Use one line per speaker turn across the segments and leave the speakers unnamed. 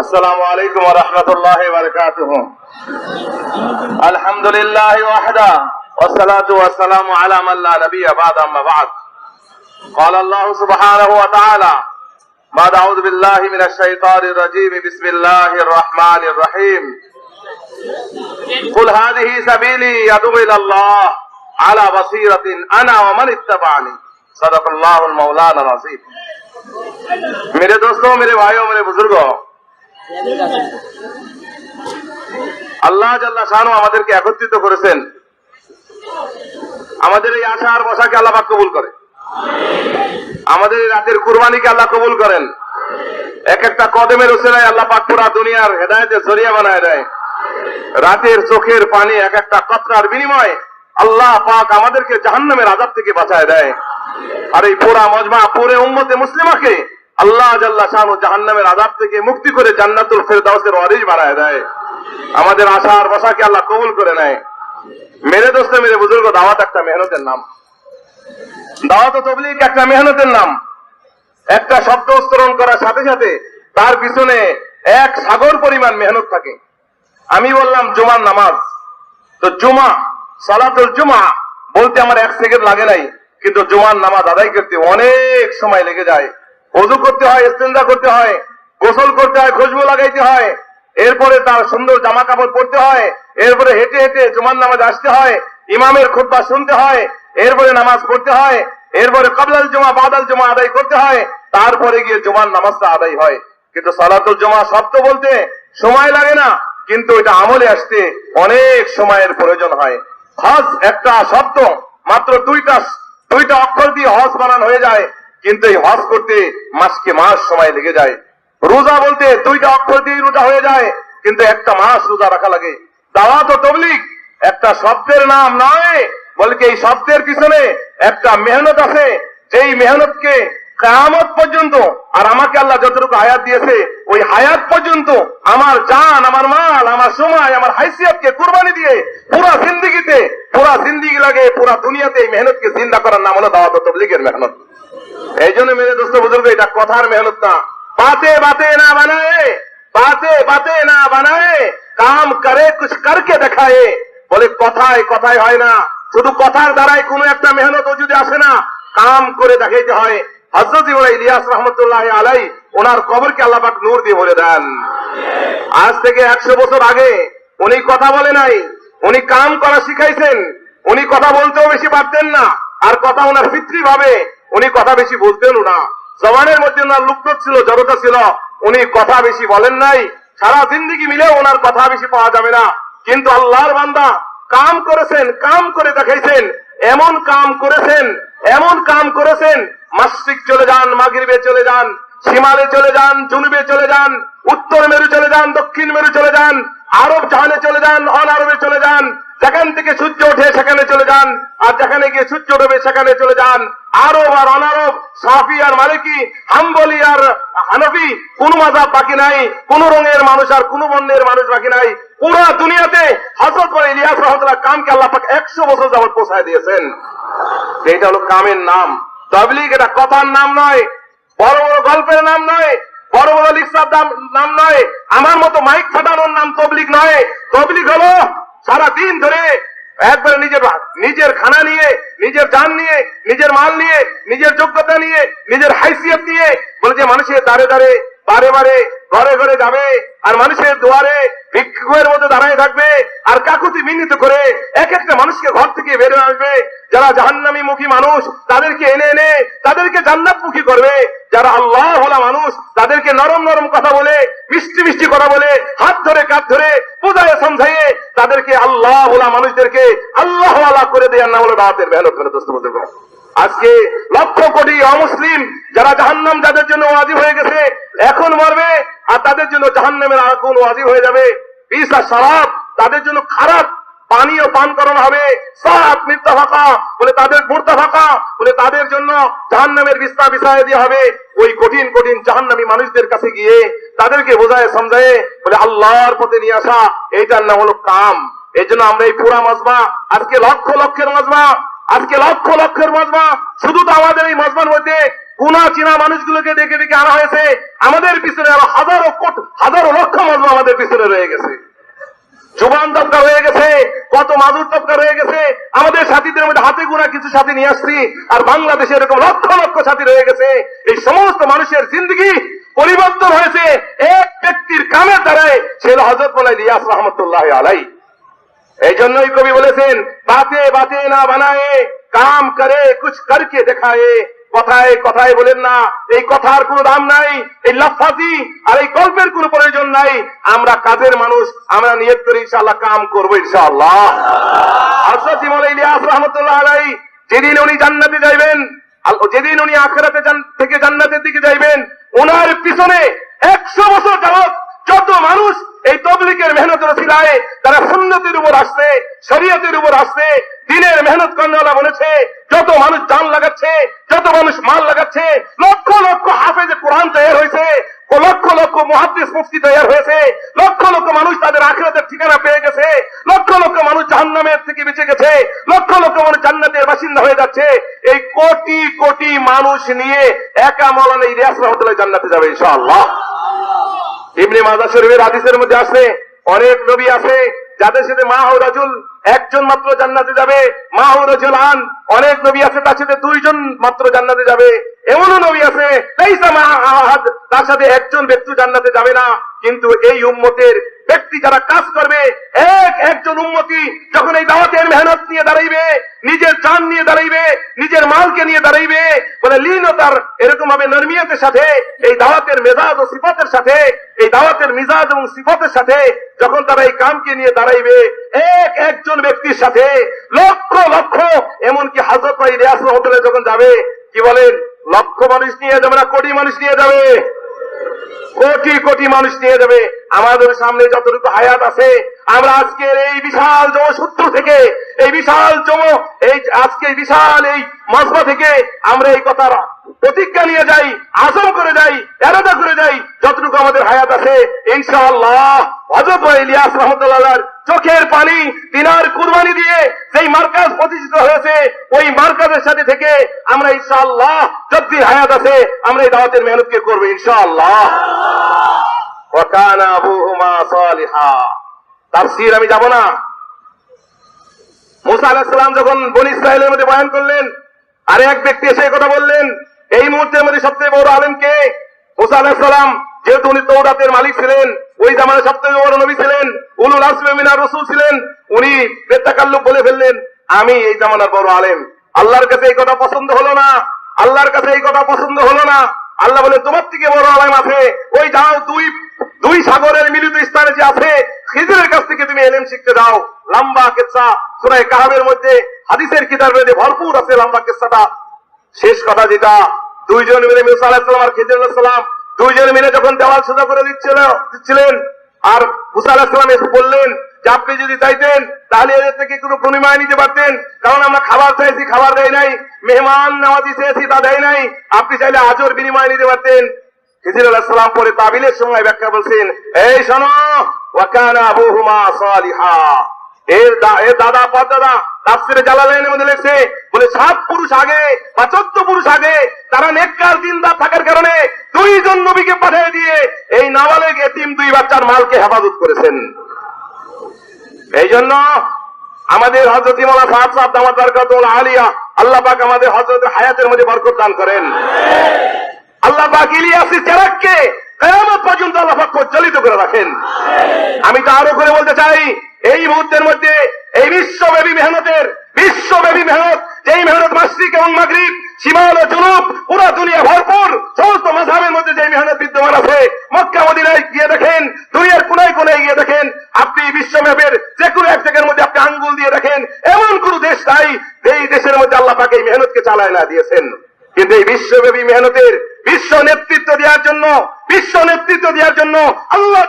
السلام عليكم ورحمة الله وبركاته. الحمد لله وحده والصلاة والسلام على من لا نبي بعد أما بعد. قال الله سبحانه وتعالى بعد أعوذ بالله من الشيطان الرجيم بسم الله الرحمن الرحيم. قل هذه سبيلي يدعو إلى الله على بصيرة أنا ومن اتبعني. صدق الله المولانا العظيم. میرے دوستوں میرے بھائیوں میرے بزرگوں আল্লাহ জাল্লা শাহানু আমাদেরকে একত্রিত করেছেন। আমাদের এই আশা আর বসাকে আল্লাহ কবুল করে। আমাদের এই রাতের কুরবানিকে আল্লাহ কবুল করেন। এক একটা কদমের উসেলায় আল্লাহ পাক পুরা দুনিয়ার হেদায়তের জরিয়া বানায় দেয়। রাতের চোখের পানি এক একটা কতরার বিনিময়ে আল্লাহ পাক আমাদেরকে জাহান্নামের আজাব থেকে বাঁচায় দেয়। আর এই পুরা মজমা পুরে উম্মতে মুসলিমাকে আল্লাহ জাল্লা শাহানু জাহান্নামের আজাব থেকে মুক্তি করে জান্নাতুল ফেরদাউসের ওয়ারিস বানায় দেয়। আমাদের আশা আর বসাকে আল্লাহ কবুল করে নেয়। মেরে দোস্তে মেরে বুজুর্গ, দাওয়াত একটা মেহনতের নাম। দাওয়াত ও তবলিগ একটা মেহনতের নাম। একটা শব্দ উচ্চারণ করার সাথে সাথে তার পিছনে এক সাগর পরিমাণ মেহনত থাকে। আমি বললাম, জুমার নামাজ। তো জুমা, সালাতুল জুমা বলতে আমার এক সেকেন্ড লাগে নাই, কিন্তু জুমার নামাজ আদায় করতে অনেক সময় লেগে যায়। অজু করতে হয় ইস্তেঞ্জা করতে হয়, গোসল করতে হয়, খুশবু লাগাইতে হয়, এরপরে তার সুন্দর জামা কাপড় পরতে হয়, এরপরে হেঁটে হেঁটে জুমার নামাজ আসতে হয়, ইমামের খুতবা শুনতে হয়, এরপরে নামাজ পড়তে হয়, এরপরে কবলাল জমা, বাদাল জমা আদায় করতে হয়, তারপরে গিয়ে জুমার নামাজটা আদায় হয়। কিন্তু সালাতুল জমা শব্দ বলতে সময় লাগে না, কিন্তু এটা আমলে আসতে অনেক সময়ের প্রয়োজন হয়। হজ একটা শব্দ মাত্র দুইটা দুইটা অক্ষর দিয়ে হজ বানান হয়ে যায়। কিন্তু এই হজ করতে মাসকে মাস সময় লেগে যায়। রোজা বলতে দুইটা অক্ষর দিয়ে রোজা হয়ে যায়, কিন্তু একটা মাস রোজা রাখা লাগে। দাওয়াত ও তবলিগ, একটা শব্দের নাম নয়, বলকে এই শব্দের পিছনে একটা মেহনত আছে। যেই মেহনতকে কায়ামত পর্যন্ত, আর আমাকে আল্লাহ যতটুকু হায়াত দিয়েছে, ওই হায়াত পর্যন্ত আমার জান, আমার মাল, আমার সময়, আমার হাইসিয়াতকে কুরবানি দিয়ে পুরা জিন্দিগিতে, পুরা জিন্দিগি লাগে, পুরা দুনিয়াতে এই মেহনতকে জিন্দা করার নাম হলো দাওয়াত ও তবলিগের মেহনত। এই জন্য মেরে দোস্ত বুজুর্গ, এটা কথার মেহনত না বাতে বাতে না বানায়, বাতে বাতে না বানায়, কাম করে, কুছ করকে দেখায়। বলে, কথায় কথায় হয় না। শুধু কথার দ্বারাই কোনো একটা মেহনত যদি আসে না। কাম করে দেখাইতে হয়। হজরত ইলিয়াস রহমতুল্লাহ আলাই, ওনার কবরকে আল্লাপাক নূর দিয়ে বলে দেন। আজ থেকে একশো বছর আগে উনি কথা বলে নাই। উনি কাম করা শিখাইছেন। উনি কথা বলতেও বেশি পারতেন না। আর কথা ওনার পিতৃ ভাবে উনি কথা বেশি বলতেনও না। জবানের মধ্যে ওনার লুপ্ত ছিল, জড়তা ছিল। উনি কথা বেশি বলেন নাই। সারা জিন্দিগি মিলে ওনার কথা বেশি পাওয়া যাবে না। কিন্তু আল্লাহর বান্দা কাম করেছেন, কাম করে দেখাইছেন। এমন কাম করেছেন, এমন কাম করেছেন। মাসিক চলে যান, মাগরিবে চলে যান, সীমালে চলে যান, জুনুবে চলে যান, উত্তর মেরু চলে যান, দক্ষিণ মেরু চলে যান, আরব জাহানে চলে যান অন আরবে চলে যান যেখান থেকে সূর্য ওঠে সেখানে চলে যান, আর যেখানে গিয়ে সূর্য ডোবে সেখানে চলে যান। আরব আর অনারব, সাফি আর মালিকি, হাম্বলি আর হানফি, কোন মাজাব বাকি নাই, কোন রঙের মানুষ আর কোন বর্ণের মানুষ বাকি নাই। পুরা দুনিয়াতে হজরত করে ইলিয়াস রহমতুল্লাহ কামকে আল্লাহ পাক একশো বছর যাবত পৌঁছায় দিয়েছেন। এটা হলো কামের নাম। তবলিগ এটা কথার নাম নয়, বড় বড় গল্পের নাম নয়, বড় বড় লিখসার নাম নয়। আমার মতো মাইক ফাটানোর নাম তবলিগ নয়। তবলিগ হলো সারা দিন ধরে একবার নিজের নিজের খানা নিয়ে, নিজের যান নিয়ে, নিজের মাল নিয়ে, নিজের যোগ্যতা নিয়ে, নিজের হাইসিয়ত নিয়ে বলে যে মানুষের দাঁড়ে দাঁড়ে বারে বারে ঘরে ঘরে যাবে, আর মানুষের দুয়ারে ভিক্ষুকের মধ্যে দাঁড়ায় থাকবে, আর কাকুতি মিন্নিত করে এক একটা মানুষকে ঘর থেকে বেরো আসবে। যারা জাহান্নামী মুখী মানুষ, তাদেরকে এনে এনে তাদেরকে জান্নাত মুখী করবে। যারা আল্লাহ হলা মানুষ, তাদেরকে নরম নরম কথা বলে, মিষ্টি মিষ্টি কথা বলে, হাত ধরে কাপ ধরে বোঝায় সমঝাইয়ে তাদেরকে আল্লাহ হলা মানুষদেরকে আল্লাহ আল্লাহ করে দেওয়ার নাম হলো মেহনত করে দোস্ত বলতে আজকে লক্ষ কোটি অমুসলিম যারা জাহান্নাম যাদের জন্য ওয়াজিব হয়ে গেছে, এখন মরবে আর তাদের জন্য জাহান্নামের আগুন ওয়াজিব হয়ে যাবে। বিষ আর শরাব তাদের জন্য খারাপ। পানীয় পান করানো হবে। সাত মিথ্যা ফাঁকা। বলে তাদের মুর্দা ফাঁকা। বলে তাদের জন্য জাহান্নামের বিস্তার বিষয় দিয়ে হবে। ওই কঠিন কঠিন জাহান্নামী মানুষদের কাছে গিয়ে তাদেরকে বোঝায়, সমঝায়। বলে আল্লাহর পথে নিয়ে আসা, এইটার নাম হলো কাম। এই জন্য আমরা এই পুরা মজমা, আজকে লক্ষ, লক্ষের মজমা। আজকে লক্ষ লক্ষের মজমা। শুধু তো আমাদের এই মজমার মধ্যে কোনা চীনা মানুষগুলোকে ডেকে ডেকে আনা হয়েছে। আমাদের পিছনে আরও হাজারো কোট, হাজারো লক্ষ মানুষ আমাদের পিছনে রয়ে গেছে। জুবান তবকা হয়ে গেছে, কত মাজুর তবকা রয়ে গেছে। আমাদের সাথীদের মধ্যে হাতে গোনা কিছু সাথী নিয়ে আসছি, আর বাংলাদেশে এরকম লক্ষ লক্ষ সাথী রয়ে গেছে। এই সমস্ত মানুষের জিন্দগি পরিবর্তন হয়েছে। এক ব্যক্তির দ্বারাই সে হলো হজরত বলাই লিয়াস রহমতুল্লাহ আলাই এই জন্যই কবি বলেছেন, বাতে বাতে না বানায়ে, কাম করে, কুছ করকে দেখায়ে। কথায় কথায় বলেন না, এই কথার কোনো দাম নাই, এই লাফাজি আর এই গল্পের কোনো প্রয়োজন নাই। আমরা কাজের মানুষ, আমরা নিয়ত করি, ইনশাআল্লাহ কাম করব, ইনশাআল্লাহ। হযরত ইমাম ইলিয়াস রাহমাতুল্লাহ আলাইহি, যেদিন উনি জান্নাতে যাইবেন যেদিন উনি আখেরাতে থেকে জান্নাতের দিকে যাইবেন, ওনার পিছনে একশো বছর যাবত যত মানুষ এই তবলিকের মেহনতের সিলায় তারা সুন্নতির উপর আসছে, শরীয়তের উপর আসছে, দিনের মেহনত কর্ণলা বলেছে, যত মানুষ জান লাগাচ্ছে, যত মানুষ মাল লাগাচ্ছে, লক্ষ লক্ষ হাফেজে কোরআন তৈরি হয়েছে, লক্ষ লক্ষ মহাদ্দেশ মুফতি তৈরি হয়েছে, লক্ষ লক্ষ মানুষ তাদের আখেরাতের ঠিকানা পেয়ে গেছে, লক্ষ লক্ষ মানুষ জাহান্নামের থেকে বেঁচে গেছে, লক্ষ লক্ষ মানুষ জান্নাতের বাসিন্দা হয়ে যাচ্ছে, এই কোটি কোটি মানুষ নিয়ে একা মৌলানা ইলিয়াস রহমতুল্লাহ জান্নাতে যাবে ইনশাআল্লাহ। ইবনে মাজা শরীফের মধ্যে আছে অনেক নবী আছে যাদের সাথে মা ও রাজুল একজন মাত্র জান্নাতে যাবে। মা ও রাজুল আন, অনেক নবী আছে তার সাথে দুইজন মাত্র জান্নাতে যাবে। এমনও নবী আছে তার সাথে একজন ব্যক্তি জান্নাতে যাবে না। কিন্তু এই উম্মতের ব্যক্তি যারা কাজ করবে, এক একজন উম্মতি যখন এই দাওয়াতের মেহনত নিয়ে দাঁড়াইবে, নিজের জান নিয়ে দাঁড়াইবে, নিজের মালকে নিয়ে দাঁড়াইবে, বলে লীনতার এরকম ভাবে নরমিয়তের সাথে, এই দাওয়াতের মেজাজ ও সিফতের সাথে, এই দাওয়াতের মিজাজ এবং সিফতের সাথে যখন তারা এই কামকে নিয়ে দাঁড়াইবে এক একজন ব্যক্তির সাথে লক্ষ লক্ষ, এমনকি হাজর পাই রিয়াস হোটেলে যখন যাবে, কি বলেন? লক্ষ মানুষ নিয়ে যাবে না, কোটি মানুষ নিয়ে যাবে? কোটি কোটি মানুষ নিয়ে যাবে। আমাদের সামনে যতটুকু হায়াত আছে, আমরা আজকের এই বিশাল জমসূত্র থেকে, এই বিশাল জম এই আজকে বিশাল এই মজমা থেকে আমরা এই কথার প্রতিজ্ঞা নিয়ে যাই আসম করে যাই, এরাদা করে যাই, যতটুকু আমাদের হায়াত আছে, ইনশাআল্লাহ হজরত ইলিয়াস রহমতুল্লাহ চোখের পানি তিনার কুরবানি দিয়ে সেই মার্কাজ প্রতিষ্ঠিত হয়েছে, ওই মার্কাজের সাথে থেকে আমরা ইনশাআল্লাহ যতদিন হায়াত আছে, আমরা এই দাওয়াতের মেহনতকে করব ইনশাআল্লাহ। আমি যাব না। মুসা আলাইহিস যখন বনি ইসরায়েলের মধ্যে বয়ান করলেন, আর এক ব্যক্তি এসে কথা বললেন, এই মুহূর্তের মধ্যে সবচেয়ে বড় আলেম কে? মুসা আলাইহিস যেহেতু উনি তৌরাতের মালিক ছিলেন ওই জামানায় সবচেয়ে বড় নবী ছিলেন, উলুল আসবে মিনার রসুল ছিলেন, উনি বেত্তাকাল্লুক বলে ফেললেন, আমি এই জামানার বড় আলেম। আল্লাহর কাছে এই কথা পছন্দ হলো না, আল্লাহর কাছে এই কথা পছন্দ হলো না। আল্লাহ বলে, তোমার থেকে বড় আলেম আছে, ওই যাও দুই দুই সাগরের মিলিত স্থানে যে আছে, খিজরের কাছ থেকে তুমি এলেম শিখতে যাও লম্বা কেসা সুরায় কাহাবের মধ্যে হাদিসের কিতার মধ্যে ভরপুর আছে লম্বা কেসাটা শেষ কথা যেটা, দুইজন মিলে মুসা আলাহিসাল্লাম আর দুইজন মিলে যখন দেওয়াল সোজা করে দিচ্ছিল, দিচ্ছিলেন, আর মুসা আলাহিসাল্লাম এসে বললেন, যে আপনি যদি চাইতেন, তাহলে এদের থেকে কোনো বিনিময় নিতে পারতেন। কারণ আমরা খাবার চাইছি, খাবার দেয় নাই, মেহমান নেওয়াজি চেয়েছি তা দেয় নাই। আপনি চাইলে আজর বিনিময় নিতে পারতেন। খিজির আলাহিসাল্লাম পরে তাবিলের সময় ব্যাখ্যা বলছেন এই শোনো ওয়াকানা আবুহুমা সালিহা। এর দাদা দাদা তাফসিরে জালালাইনের মধ্যে লেখছে, বলে সাত পুরুষ আগে বা চোদ্দ পুরুষ আগে তারা নেককার, দিনদার থাকার কারণে দুইজন নবীকে পাঠিয়ে দিয়ে এই নাবালেগ এতিম দুই বাচ্চার মালকে হেফাজত করেছেন। এই জন্য আমাদের হজরত ইমালা সাহাব সাহেব দামাত বরকতুল আলিয়া আল্লাহ পাক আমাদের হজরতের হায়াতের মধ্যে বরকত দান করেন। আল্লাহ পাক ইলিয়াসের চেরাককে কেয়ামত পর্যন্ত আল্লাহ পাক প্রজ্বলিত করে রাখেন। আমি তো আরও করে বলতে চাই, এই মুহূর্তের মধ্যে এই বিশ্বব্যাপী মেহনতের, বিশ্বব্যাপী মেহনত, যেই মেহনত মাসিক এবং মাগরিব সীমাল জুনুব পুরো কোনায় কোনায় গিয়ে দেখেন আপনি বিশ্বব্যাপের যে কোনো এক জায়গার মধ্যে আপনি আঙ্গুল দিয়ে দেখেন, এমন কোন দেশ নাই এই দেশের মধ্যে আল্লাহ পাকে এই চালায় না দিয়েছেন। কিন্তু বিশ্বব্যাপী মেহনতের বিশ্ব নেতৃত্ব দেওয়ার জন্য, বিশ্ব নেতৃত্ব দেওয়ার জন্য আল্লাহ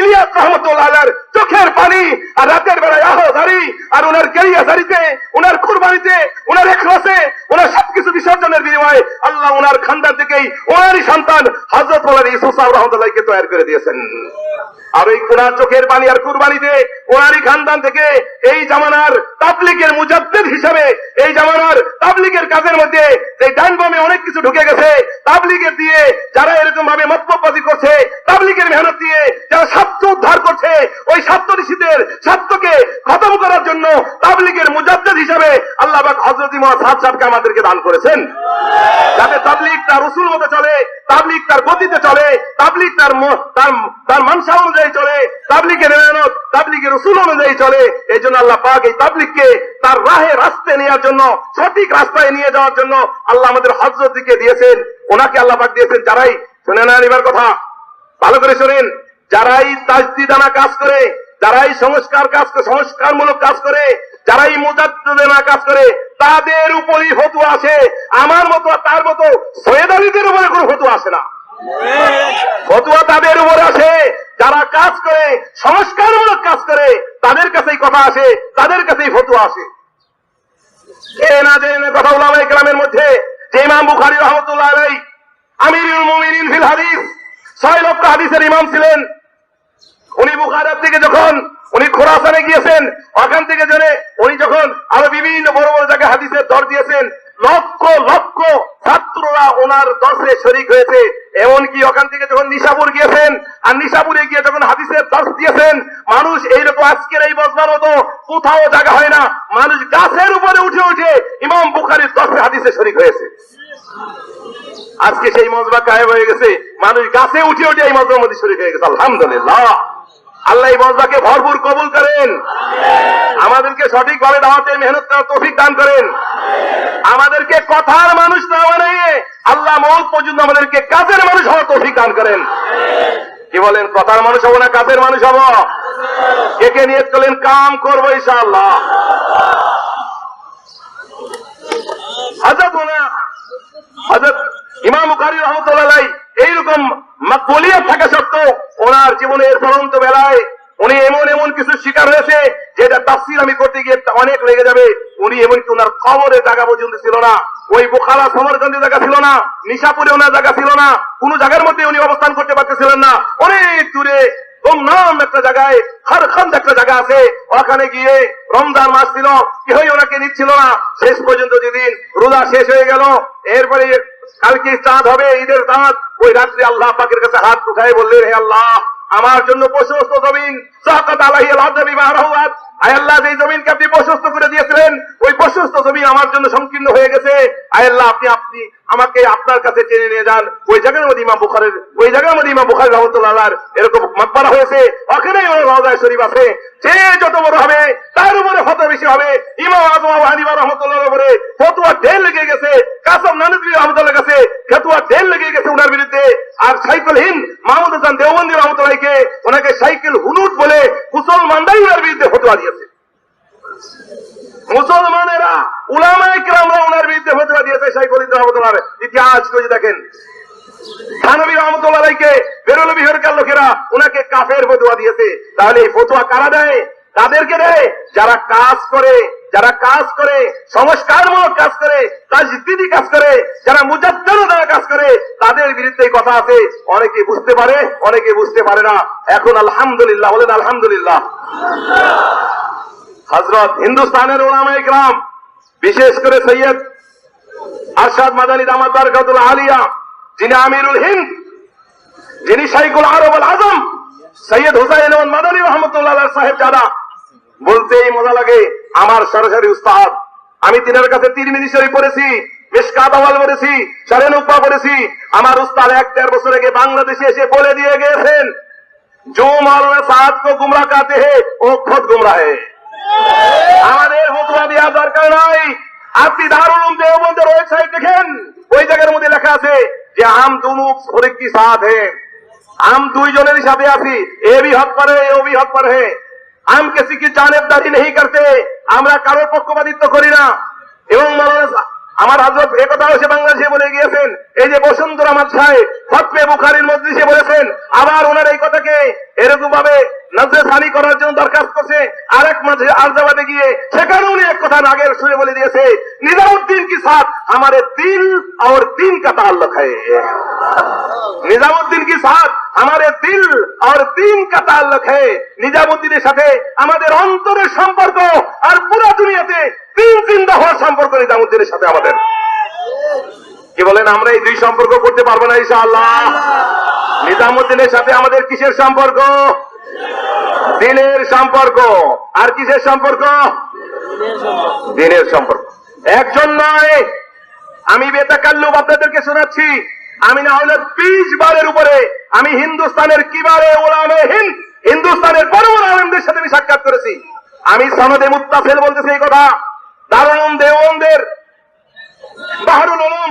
ইলিয়াস রহমতুল্লাহ চোখের পানি আর রাতের বেলায় আহদারি আর ওনার কেরিয়াদারিতে ওনার কুরবানিতে ওনার এখলাসে ওনার সবকিছু বিসর্জনের বিনিময়ে আল্লাহ ওনার খান্দার থেকেই ওনারই সন্তান হজরত ইসুসাহ রহমতুল্লাহকে তৈরি করে দিয়েছেন। আর ওই কোরআন চোখের পানি আর কুরবানিতে ওনারই খানদান থেকে এই জামানার তাবলিগের মুজাদ্দেদ হিসাবে, এই জামানার তাবলিগের কাজের মধ্যে এই ডান বামে অনেক কিছু ঢুকে গেছে। তাবলিগের দিয়ে যারা এরকম ভাবে মতবাজি করছে, তাবলিগের মেহনত দিয়ে যারা স্বার্থ উদ্ধার করছে, ওই স্বার্থ ঋষিদের স্বার্থকে খতম করার জন্য তাবলিকের মুজাদ্দেদ হিসাবে আল্লাহ পাক হযরত ইমাম সাদ সাহেবকে আমাদেরকে দান করেছেন। যাতে তাবলিক তার রসুল মতো চলে তাবলিক তার গতিতে চলে তাবলিক তার তার মানসা অনুযায়ী চলে তাবলিগের মেহনত তাবলিগের রসুল অনুযায়ী চলে এই জন্য আল্লাহ পাক এই তাবলিগকে তার রাহে রাস্তে নেওয়ার জন্য, সঠিক রাস্তায় নিয়ে যাওয়ার জন্য আল্লাহ আমাদের হজরত দিকে দিয়েছেন। ওনাকে আল্লাহ পাক দিয়েছেন যারাই, শুনে না নিবার কথা। ভালো করে শোনেন, যারাই তাজদিদানা কাজ করে, যারাই সংস্কার কাজ করে, সংস্কারমূলক কাজ করে, যারাই মুজাদ্দেনা কাজ করে, তাদের উপরই ফতুয়া আসে আমার মতো আর তার মতো সৈয়দ আলীদের উপরে কোনো ফতুয়া আসে না। ফতুয়া তাদের উপরে আসে। যারা কাজ করে, সংস্কারমূলক কাজ করে, তাদের কাছেই কথা আসে, তাদের কাছেই ফতুয়া আসে। কথা মধ্যে, যে ইমাম বুখারী রহমতুল্লাহ আলাই আমিরুল মুমিনিন ফিল হাদিস, ছয় লক্ষ হাদিসের ইমাম ছিলেন। উনি বুখারার থেকে যখন উনি খোরাসানে গিয়েছেন, ওখান থেকে জেনে উনি যখন আরও বিভিন্ন বড় বড় জায়গায় হাদিসের দর দিয়েছেন, লক্ষ লক্ষ ছাত্ররা ওনার দর্শে শরিক হয়েছে। এমনকি ওখান থেকে যখন নিশাপুর গিয়েছেন, আর নিশাপুরে গিয়ে যখন হাদিসের দর্শ দিয়েছেন, মানুষ এইরকম আজকের এই বসবার মতো কোথাও জায়গা হয় না। মানুষ গাছের উপরে উঠে উঠে ইমাম বুখারির দর্শে হাদিসে শরিক হয়েছে। আজকে সেই মজবা কায়েম হয়ে গেছে। মানুষ গাছে উঠে উঠে এই মজবার মধ্যে শরীর হয়ে গেছে। আলহামদুলিল্লাহ। আল্লাহ এই মজবাকে ভরপুর কবুল করেন। আমাদেরকে সঠিক ভাবে দাওয়াতে মেহনত করার তৌফিক দান করেন। আমাদেরকে কথার মানুষ না বানিয়ে আল্লাহ মৌত পর্যন্ত আমাদেরকে কাজের মানুষ হওয়ার তৌফিক দান করেন। কি বলেন, কথার মানুষ হব না কাজের মানুষ হব? কে কে নিয়ে চলেন কাম করব ইনশাআল্লাহ। হাজত না হজরত ইমাম এইরকম মাকবুলিয়াত থাকা সত্ত্বেও ওনার জীবনের পরন্ত বেলায় উনি এমন এমন কিছু শিকার হয়েছে যেটা তাফসির আমি করতে গিয়ে অনেক লেগে যাবে। উনি এমনকি ওনার কবরের জায়গা পর্যন্ত ছিল না। ওই বোখারা সমরগঞ্জের জায়গা ছিল না। নিশাপুরে ওনার জায়গা ছিল না। কোন জায়গার মধ্যে উনি অবস্থান করতে পারতেছিলেন না। অনেক দূরে একটা জায়গায় একটা জায়গা আছে। ওখানে গিয়ে রমজান মাস ছিল কেউই ওনাকে নিচ্ছিল না। শেষ পর্যন্ত যেদিন রোজা শেষ হয়ে গেল, এরপরে কালকে চাঁদ হবে, ঈদের চাঁদ। ওই রাত্রে আল্লাহ পাকের কাছে হাত উঠায় বললেন, হে আল্লাহ, আমার জন্য প্রশস্ত জমিন তার বেশি হবে। উপরে লেগে গেছে। লেগে গেছে বিরুদ্ধে। আর সাইকেলহীন মাহমুদ হাসান দেওবন্দি রহমতুল্লাহকে ওনাকে সাইকেল হুনুট বলে মুসলমানরাই ওনার বিরুদ্ধে ফতোয়া দিয়েছে। মুসলমানেরা উলামায় কিরামরা ওনার বিরুদ্ধে ফতোয়া দিয়েছে ইসলাম রহমতুল্লাহ ইতিহাস খুঁজে দেখেন। থানবী রহমতুল্লাহকে বিহারকার লোকেরা ওনাকে কাফের ফতোয়া দিয়েছে। তাহলে এই ফতোয়া কারা দেয়? তাদেরকে দেয় যারা কাজ করে যারা কাজ করে, সংস্কারমূলক কাজ করে তাজদিদি কাজ করে, যারা মুজাদ্দার দ্বারা কাজ করে, তাদের বিরুদ্ধে কথা আছে। অনেকে বুঝতে পারে, অনেকে বুঝতে পারে না। এখন আলহামদুলিল্লাহ, বলেন আলহামদুলিল্লাহ। হজরত হিন্দুস্তানের ওলামাই গ্রাম বিশেষ করে সৈয়দ আরশাদ মাদানী দামাত বারকাতুল আলিয়া, যিনি আমিরুল হিন্দ, যিনি শাইকুল আরব আল আজম, সৈয়দ হুসাইন মাদানী রহমতুল্লাহ সাহেব যারা বলতেই মজা লাগে। আমার সরাসরি উস্তাদ আমি তিনের কাছে তিন মিনিশরি পড়েছি মিসকাত আওয়াল পড়েছি সারেন উপা পড়েছি আমার উস্তাদ এক দেড় বছর আগে বাংলাদেশে এসে বলে দিয়ে গিয়েছেন जो मौलाना साहब को गुमराह कहते हैं वो खुद गुमराह है আমাদের ফতোয়া দেওয়ার দরকার নাই আপনি দারুল উলুম দেওবন্দের ওয়েবসাইট দেখেন ওই জায়গার মধ্যে লেখা আছে যে আম দুমুখ শরীর কি সাথ হে আম দুইজনের সাথে আছি এ भी हक पर है ও भी हक पर है আম কেসি কি জানেবদারি নেই করতে, আমরা কারোর পক্ষপাতিত্ব করি না। এবং আমার হাজরত একথা সে বাংলাদেশে বলে গিয়েছেন, এই যে বসন্ত রামাত সাহেব ফতবে বুখারির মধ্যে সে বলেছেন, আবার ওনার এই কথাকে এরকম ভাবে নজরে সানি করার জন্য দরখাস্ত করছে। আরেক মাঝে আরজাবাদে গিয়ে সেখানে উনি এক কথা নাগের সুরে বলে দিয়েছে, নিজামুদ্দিন কি সাথ? আমারে দিল আর দিন কা তাল্লুক হ্যায় নিজামুদ্দিন কি সাথ? আমারে দিল আর দিন কা তাল্লুক হ্যায় নিজামুদ্দিনের সাথে আমাদের অন্তরের সম্পর্ক আর পুরো দুনিয়াতে দিন জিন্দা হওয়ার সম্পর্ক নিজামুদ্দিনের সাথে আমাদের। কি বলেন, আমরা এই দুই সম্পর্ক করতে পারব না ইনশাআল্লাহ? নিজামুদ্দিনের সাথে আমাদের কিসের সম্পর্ক? দিনের সম্পর্ক। আর কিসের সম্পর্ক? দিনের সম্পর্ক। একজন নয় আমি বেতাকাল্লুব আপনাদেরকে শোনাচ্ছি। আমি না হলে বিশ বারের উপরে আমি হিন্দুস্তানের কিবারে ওলামে হিন্দ হিন্দুস্তানের বড় বড় আলমদের সাথে আমি সাক্ষাৎ করেছি। আমি সনদে মুত্তাফেল বলতেছি এই কথা। দারুণ দেওয়নদের বাহারুল উলুম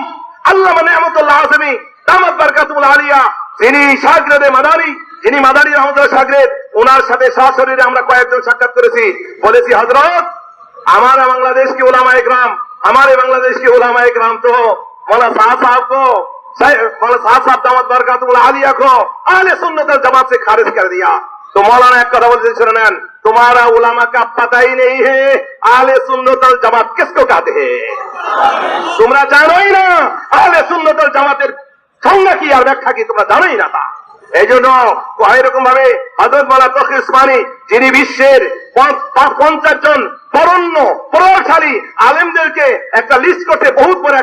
আল্লামা নিয়ামতুল্লাহ আজমি দামাত বারকাতুল আলিয়া যিনি সাগরেদে মাদারি যিনি মাদারি রহমতুল্লাহ সাগরের, ওনার সাথে শাহশরীরে আমরা কয়েকজন সাক্ষাৎ করেছি। বলেছি হজরত আমার বাংলাদেশ কি ওলামা একরাম আমার বাংলাদেশ কি ওলামা একরাম তো? মৌলা শাহ সাহব কো? শাহ সুন্নতের জামাত সে খারিজ দিয়া। তো মৌলানা এক কথা শুনে নেন, তোমারা ওলামা কা নেই হে জামাত কিসকো কাতে হে? তোমরা জানোই না, আহলে সুন্নতল জামাতের সংজ্ঞা কি আর ব্যাখ্যা কি, তোমরা জানোই না তা? এই জন্য এরকম ভাবে যিনি বিশ্বের পঞ্চাশ জন প্রভাবশালী আলেমদেরকে একটা লিস্ট করতে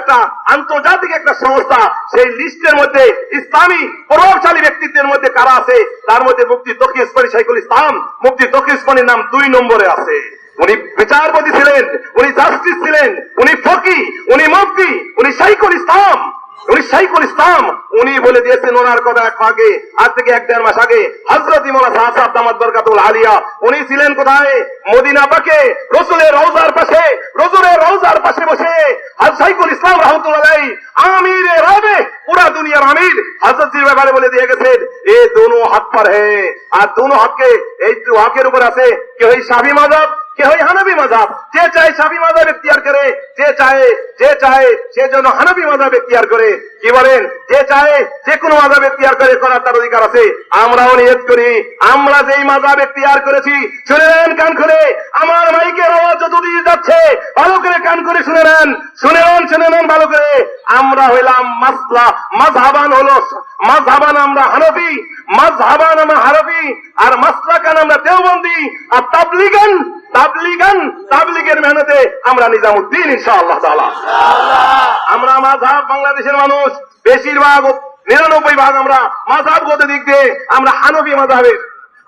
একটা আন্তর্জাতিক একটা সংস্থা, সেই লিস্টের মধ্যে ইসলামী প্রভাবশালী ব্যক্তিত্বের মধ্যে কারা আছে? তার মধ্যে মুক্তি তকি ইসমানী শাইকুল ইসলাম। মুফতি তকি ইসমানীর নাম দুই নম্বরে আছে। উনি বিচারপতি ছিলেন, উনি জাস্টিস ছিলেন, উনি ফকি, উনি মুক্তি উনি শাইকুল ইসলাম। উনি শাইকুল ইসলাম। উনি বলে দিয়েছেন ওনার কথা আগে আজ থেকে এক দেড় মাস আগে হজরত সাহসাব বরকাতুল আলিয়া, উনি ছিলেন কোথায়? মদিনা পাকে। রসুলের রওজার পাশে, রসুলের রওজার পাশে বসে হাজাইকুল ইসলাম রহমতুল্লাহ আমির রাবে পুরা দুনিয়ার আমির। হজরত জির ব্যাপারে বলে দিয়ে গেছেন, এ দোনো হাত পর হে। আর দোনো হাতকে, এই দু হাকের উপর আছে কেউ এই সাবি মাধব কে হয় হানবি মাজাব। যে চায় সাবি মাজাব এখতিয়ার করে, যে চায় যে চায়, সে যেন হানবি মাজাব এখতিয়ার করে। কি বলেন? যে চায় যে কোনো মাজাব এখতিয়ার করে করার তার অধিকার আছে। আমরাও নিয়ত করি। আমরা যেই মাজাব এখতিয়ার করেছি, শুনে কান খুলে। আমার মাইকের যতদিন যাচ্ছে, ভালো করে কান করে শুনে নেন শুনে নেন শুনে নেন ভালো করে। আমরা হইলাম মাসলা, মাযহাবান হলো মাযহাবান আমরা হানফি, মাযহাবান আমরা আর আমরা দেওবন্দি, আর তাবলিগান তাবলিগান, তাবলিগের মেহনতে আমরা নিজামুদ্দিন, ইনশাআল্লাহ তাআলা। আমরা মাযহাব বাংলাদেশের মানুষ, বেশিরভাগ, নিরানব্বই ভাগ আমরা মাযহাবগত দিক দিয়ে আমরা হানফি মাযহাবের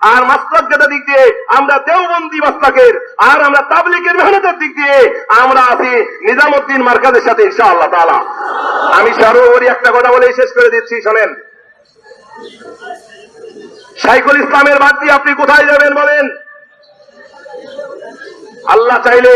আর মাসলাকগত দিক দিয়ে আমরা দেওবন্দি মাসলাকের, আর আমরা তাবলিগের মেহনতের দিক দিয়ে আমরা আছি নিজামুদ্দিন মার্কাজের সাথে ইনশাআল্লাহ তাআলা। আমি সর্বোপরি একটা কথা বলে শেষ করে দিচ্ছি, শোনেন। শাইখুল ইসলামের বাদ দিয়ে আপনি কোথায় যাবেন বলেন? আল্লাহ চাইলে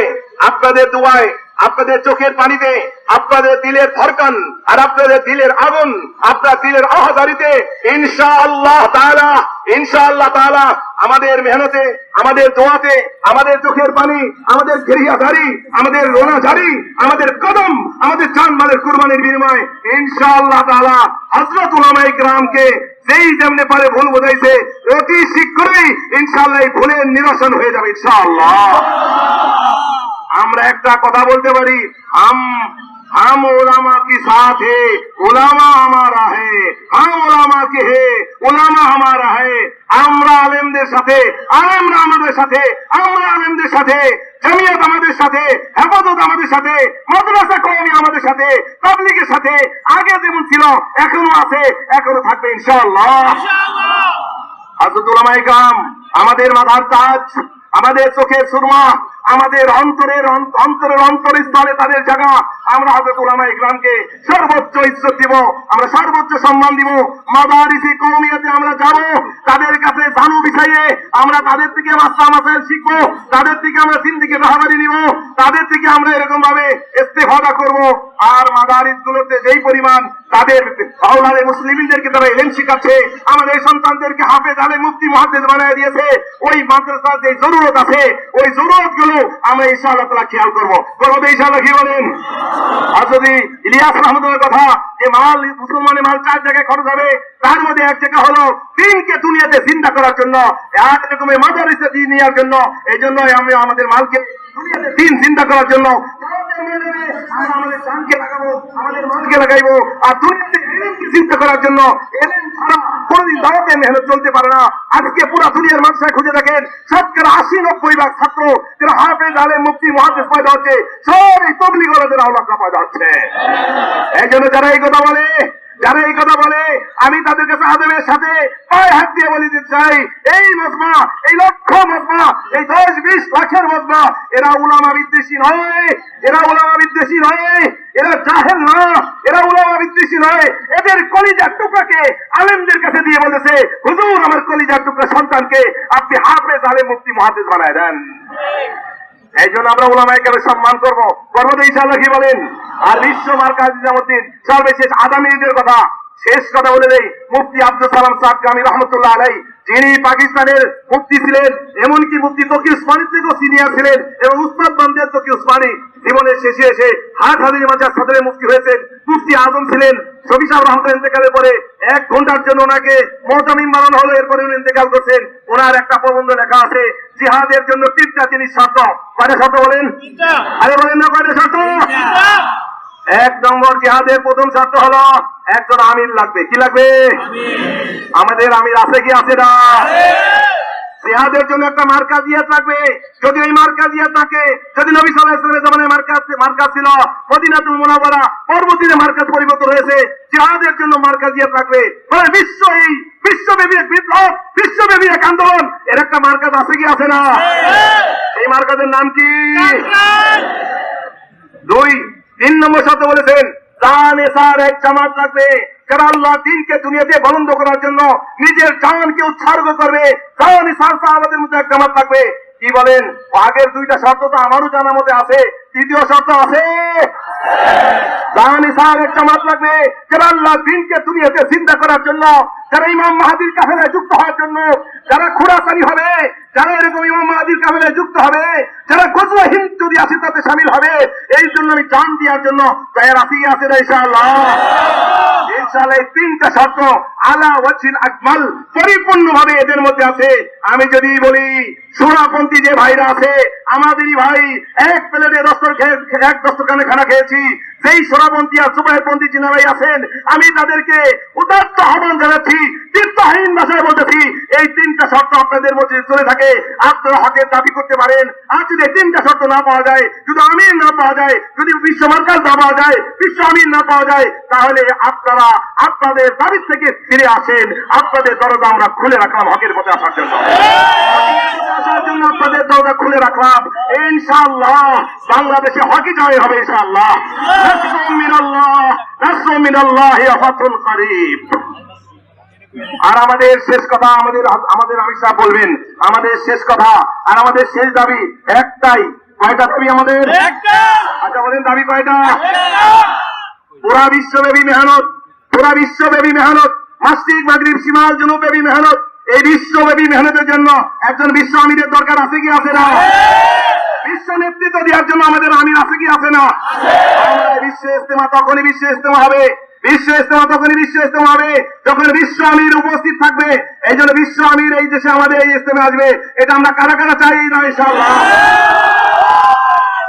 আপনাদের দুয়ায় আপনাদের চোখের পানিতে, আপনাদের দিলের ধরকান আর আপনাদের দিলের আগুন, আপনার দিলের আহাজারিতে ইনশা আল্লাহ তাআলা ইনশা আল্লাহ তাআলা আমাদের মেহনতে, আমাদের দোয়াতে, আমাদের চোখের পানি, আমাদের গেরিয়াধারি আমাদের রোনাঝারি, আমাদের কদম, আমাদের চান মালের কুরবানির বিনিময়ে ইনশা আল্লাহ তাআলা হযরত উলামায়ে গ্রামকে যেই যেমনে পারে ভুল বোঝাইছে, অতি শীঘ্রই ইনশাআল্লাহ এই ভুলের নিরসন হয়ে যাবে ইনশাআল্লাহ। আমরা একটা কথা বলতে পারি হাম हम उलामा के साथ है उलामा हमारा है हम उलामा के है उलामा हमारा है আমরা আলেমদের সাথে আলেমরা আমাদের সাথে আমরা আলেমদের সাথে জামিয়াত আমাদের সাথে হেফাজত আমাদের সাথে মাদ্রাসা কওমি আমাদের সাথে পাবলিকের সাথে আগে যেমন ছিল এখনো আছে এখনো থাকবে ইনশাআল্লাহ হাজরতুল্লাহ কাম আমাদের মাথার তাজ আমাদের চোখের সুরমা আমাদের অন্তরের অন- অন্তরের অন্তরস্থলে তাদের জায়গা। আমরা হজরত উলামা ইকরামকে সর্বোচ্চ ইজ্জত দিব, আমরা সর্বোচ্চ সম্মান দিব। মাদারিসি কৌমিয়াতে আমরা যাব, তাদের কাছে জানু বিষয়ে আমরা তাদের থেকে মাস্তা মাসাইল শিখব, তাদের থেকে আমরা সিন্দিকে রাহাবারি নিব, তাদের থেকে আমরা এরকম ভাবে ইস্তেফাদা করব। আর মাদারিস গুলোতে যেই পরিমাণ
তাদের আওলাদে মুসলিমদেরকে তারা এলেন শিখাচ্ছে, আমাদের সন্তানদেরকে হাফেজ আলে মুফতি মহাদেশ বানায় দিয়েছে, ওই মাদ্রাসার যে জরুরত আছে, ওই জরুরতগুলো আমরা ইনশাআল্লাহ তারা খেয়াল করব। কি বলেন? আর যদি ইলিয়াস রহমতুল্লাহ কথা, যে মাল, মুসলমানের মাল চার জায়গায় খরচ হবে, তার মধ্যে এক জায়গা হলো দিনকে দুনিয়াতে চিন্তা করার জন্য, এক রকমের মাদারিসে দিন নেওয়ার জন্য, এই জন্য আমি আমাদের মালকে দুনিয়াতে দিন চিন্তা করার জন্য আমরা আমাদের চলতে পারে না। আজকে পুরো দুনিয়ার মানুষরা খুঁজে দেখেন, শতকরা আশি নব্বই ছাত্র যারা মুক্তি সব এই তবলিগ ওলাদের আওলাদরা পয়দা হচ্ছে। এই জন্য যারা এই কথা বলে যারা এই কথা বলে আমি তাদের কাছে আদমের সাথে পায়ে হাত দিয়ে বলে দিতে চাই। এই মজমা এই লক্ষ মজমা এই দশ বিশ লাখের মজমা এরা উলামা বিদ্বেষী নয় এরা উলামা বিদ্বেষী নয় এরা জাহেল না এরা উলামা বিদ্বেষী নয়। এদের কলিজার টুকরাকে আলেমদের কাছে দিয়ে বলেছে হুজুর আমার কলিজার টুকরা সন্তানকে আপনি হাফেজ আলেম মুক্তি মহাদেশ বানায় দেন। এই জন্য আমরা ওলামাইকারে সম্মান করব। করব তো ইনশাল্লাহ কি বলেন? আর বিশ্ব মার্কা নিজামুদ্দিন সর্বশেষ আগামী ঈদের কথা। শেষ কথা বলে দেই মুফতি আব্দুল সালাম সাদ গামী রহমতুল্লাহ আলাই যিনি পাকিস্তানের মুফতি ছিলেন এমনকি মুফতি তকি উসমানের থেকেও সিনিয়র ছিলেন এবং উস্তাদ বান্দিয়ার তকি উসমানী জীবনের শেষে এসে হাট হাজির মাজার সাদরে মুফতি হয়েছেন। মুফতি আজম ছিলেন শফি সাহেব রহমতুল্লাহ ইন্তেকালের পরে এক ঘণ্টার জন্য ওনাকে মহতামিম বানানো হলো এরপরে উনি ইন্তেকাল করছেন। ওনার একটা প্রবন্ধ লেখা আছে জিহাদের জন্য তিনটা জিনিস শর্ত। কয়টা শর্ত বলেন? আরে বলেন না কয়টা শর্ত? এক নম্বর জিহাদের প্রথম শর্ত হলো একজন আমির লাগবে। কি লাগবে? আমাদের আমির আছে কি আছে না? জিহাদের জন্য একটা মার্কা জিয়াত লাগবে। যদি ওই মার্কা জিয়াত থাকে যদি নবী সাল্লাহ ইসলামের জমানায় মার্কা মার্কা ছিল মদিনাতুল মুনাওয়ারা পরবর্তীতে মার্কাজ পরিবর্তন হয়েছে। জিহাদের জন্য মার্কা জিয়াত লাগবে। মানে বিশ্ব এই বিশ্বব্যাপী এক বিপ্লব বিশ্বব্যাপী এক আন্দোলন। এর একটা মার্কাজ আছে কি আছে না? এই মার্কাজের নাম কি? দুই তিন নম্বর সাথে বলেছেন, জান এসার এক জামাত রাখবে যারা আল্লাহ দিনকে দুনিয়াতে বলন্দ করার জন্য নিজের জানকে উৎসর্গ করবে, জান এসার সাহাবাদের মধ্যে এক জামাত থাকবে কি বলেন? আগের দুইটা শর্ত তো আমারও জানার মধ্যে আছে। তৃতীয় শর্ত আছে। জান এসার এক জামাত লাগবে। যারা আল্লাহ দিনকে দুনিয়াতে চিন্তা করার জন্য, যারা ইমাম মাহাদির কাফেলায় যুক্ত হওয়ার জন্য, যারা খুরাসানি হবে, যারা এরকম ইমাম মাহাদির কাফেলায় যুক্ত হবে, যারা গজওয়া হিন্দ যদি আসে, তাতে সামিল হবে। এই জন্য আমি জান দেওয়ার জন্য তৈরি আছি, আছে না ইনশাআল্লাহ? ইনশাআল্লাহ তিনটা শর্ত আলা ওয়াজিল আকমাল পরিপূর্ণ ভাবে এদের মধ্যে আছে। আমি যদি বলি, সোনাপন্থী যে ভাইরা আছে, আমাদেরই ভাই এক প্লেটে দস্তর খেয়ে এক বছর কানে খানা খেয়েছি। সেই সোনাপন্থী আর সুবাহপন্থী যিনারাই আছেন, আমি তাদেরকে উদাত্ত আহ্বান জানাচ্ছি চিত্তহীন ভাষায় বলতেছি, এই তিনটা শর্ত আপনাদের মধ্যে চলে থাকে। আপনারা হকের দাবি করতে পারেন। আর যদি তিনটা শর্ত না পাওয়া যায়, যদি আমির না পাওয়া যায়, যদি বিশ্ব মার্কাজ না পাওয়া যায়, বিশ্ব আমির না পাওয়া যায়, তাহলে আপনারা আপনাদের দাবির থেকে ফিরে আসেন। আপনাদের দরজা আমরা খুলে রাখলাম হকের পথে আসার জন্য। জন্য আপনাদের দরজা খুলে রাখলাম। ইনশাআল্লাহ, বাংলাদেশে হকি জয় হবে ইনশাআল্লাহ। আর আমাদের শেষ কথা আমাদের আমাদের অমিত শাহ বলবেন আমাদের শেষ কথা আর আমাদের শেষ দাবি একটাই কয়টা দাবি আমাদের? আচ্ছা বলেন দাবি কয়টা? পুরা বিশ্বব্যাপী মেহনত পুরা বিশ্বব্যাপী মেহনত মাসিক মাগরিব সীমাল জনব্যাপী মেহনত। এই বিশ্বব্যাপী মেহনতের জন্য একজন বিশ্ব আমিরের দরকার আছে কি আছে না? বিশ্ব নেতৃত্ব দেওয়ার জন্য আমাদের আমির আছে কি আছে না? বিশ্ব ইস্তেমা তখনই বিশ্ব ইস্তেমা হবে। বিশ্ব ইস্তেমা তখনই বিশ্ব ইস্তেমা হবে যখন বিশ্ব আমির উপস্থিত থাকবে। এই জন্য বিশ্ব আমির এই দেশে আমাদের এই ইস্তেমা আসবে। এটা আমরা কারা কারা চাই না, ইনশাআল্লাহ?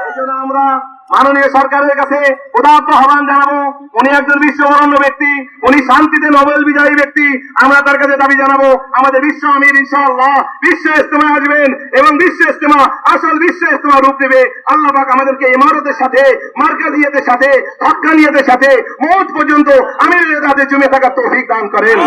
এই জন্য আমরা মাননীয় সরকারের কাছে উদাত্ত আহ্বান জানাব। উনি একজন বিশ্ববরণ্য ব্যক্তি, উনি শান্তিতে নোবেল বিজয়ী ব্যক্তি। আমরা তার কাছে দাবি জানাব, আমাদের বিশ্ব আমির ইনশাআল্লাহ বিশ্ব ইস্তেমা আসবেন এবং বিশ্ব ইস্তেমা আসল বিশ্ব ইস্তেমা রূপ দেবে। আল্লাহ পাক আমাদেরকে ইমারতের সাথে, মার্কাজিয়াতের সাথে হকানিয়াতের সাথে মৌত পর্যন্ত আমির তাদের জমে থাকার তৌফিক দান করেন।